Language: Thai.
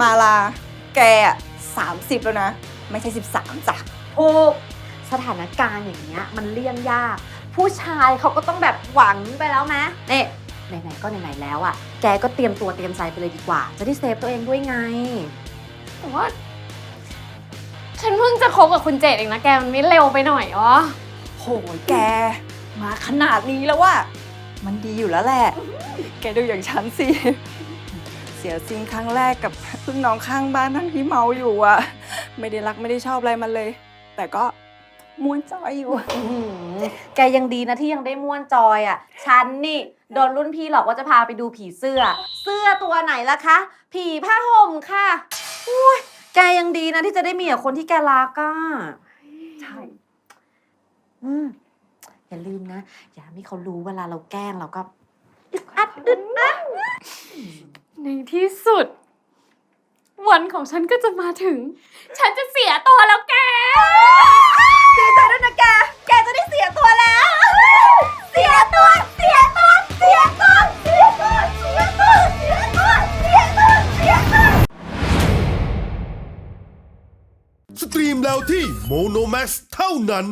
มาลา แกอะสามสิบแล้วนะ ไม่ใช่สิบสามจ้ะ ถูกสถานการณ์อย่างเงี้ยมันเลี่ยงยาก ผู้ชายเขาก็ต้องแบบหวังไปแล้วไหมนี่ไหนๆก็ไหนๆแล้วอะ แกก็เตรียมตัวเตรียมใจไปเลยดีกว่า จะได้เซฟตัวเองด้วยไง แต่ว่า ฉันเพิ่งจะคบกับคุณเจดเองนะแกมันไม่เร็วไปหน่อยอ๋อโหยแก มาขนาดนี้แล้วว่า มันดีอยู่แล้วแหละ แกดูอย่างฉันสิ เสียซิงครั้งแรกกับพึ่งน้องข้างบ้านทั้งที่เมาอยู่อะไม่ได้รักไม่ได้ชอบอะไรมันเลย แต่ก็ม้วนจอยอยู่อะอื้อหือแกยังดีนะที่ยังได้ม่วนจอยอะ ฉันนี่โดนรุ่นพี่หลอกว่าจะพาไปดูผีเสื้อ เสื้อตัวไหนล่ะคะ ผีผ้าห่มค่ะอุ้ยแกยังดีนะที่จะได้มีกับคนที่แกรักอะใช่อืมอย่าลืมนะ อย่าให้เขารู้เวลาเราแกล้งเราก็อึดอัดอึดอัดในที่สุด วันของฉันก็จะมาถึง ฉันจะเสียตัวแล้วแก ดีใจด้วยนะแก แกจะได้เสียตัวแล้ว เสียตัว เสียตัว เสียตัว เสียตัว เสียตัว เสียตัว เสียตัว เสียตัว สตรีมแล้วที่โมโนแม x เท่านั้น